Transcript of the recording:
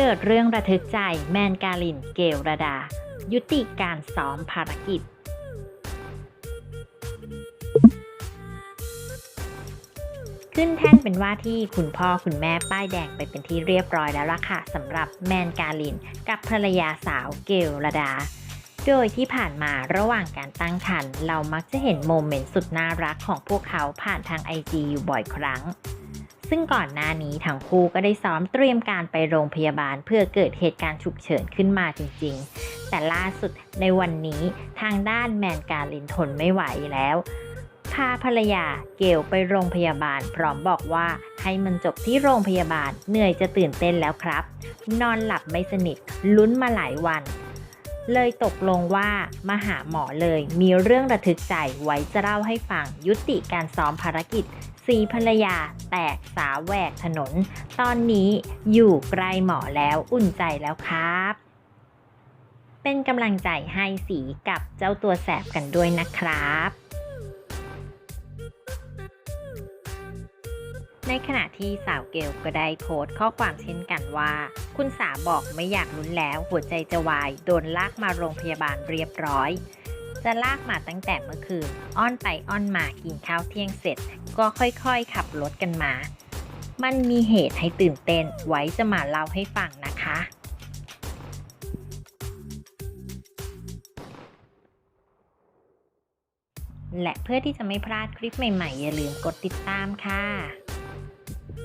เกิดเรื่องระทึกใจแมนการินเกลระดา ยุติการซ้อมภารกิจ ขึ้นแท่นเป็นว่าที่คุณพ่อคุณแม่ป้ายแดงไปเป็นที่เรียบร้อยแล้วล่ะค่ะสำหรับแมนการินกับภรรยาสาวเกลระดา โดยที่ผ่านมาระหว่างการตั้งครรภ์เรามักจะเห็นโมเมนต์สุดน่ารักของพวกเขาผ่านทางไอจีอยู่บ่อยครั้ง ซึ่งก่อนหน้านี้ทั้งคู่ก็ได้ซ้อมเตรียมการไปโรงพยาบาล เพื่อเกิดเหตุการณ์ฉุกเฉินขึ้นมาจริง ๆ แต่ล่าสุดในวันนี้ทางด้านแมนการินทนไม่ไหวแล้ว พาภรรยาเกลไปโรงพยาบาล พร้อมบอกว่าให้มันจบที่โรงพยาบาลเหนื่อยจะตื่นเต้นแล้วครับ นอนหลับไม่สนิทลุ้นมาหลายวัน เลยตกลงว่ามาหาหมอเลยมีเรื่องระทึกใจไว้จะเล่าให้ฟังยุติการซ้อมภารกิจสีภรรยาแตกสาแหวกถนน ตอนนี้อยู่ใกล้หมอแล้วอุ่นใจแล้วครับ เป็นกำลังใจให้สีกับเจ้าตัวแสบกันด้วยนะครับ ในขณะที่สาวเกลก็ได้โพสต์ข้อความเช่นกันว่า คุณสาบอกไม่อยากลุ้นแล้วหัวใจจะวาย โดนลากมาโรงพยาบาลเรียบร้อย จะลากมาตั้งแต่เมื่อคืน อ้อนไปอ้อนมากินข้าวเที่ยงเสร็จ ก็ค่อยๆ ขับรถกันมา มันมีเหตุให้ตื่นเต้นไว้จะมาเล่าให้ฟังนะคะและเพื่อที่จะไม่พลาดคลิปใหม่ๆ อย่าลืมกดติดตามค่ะ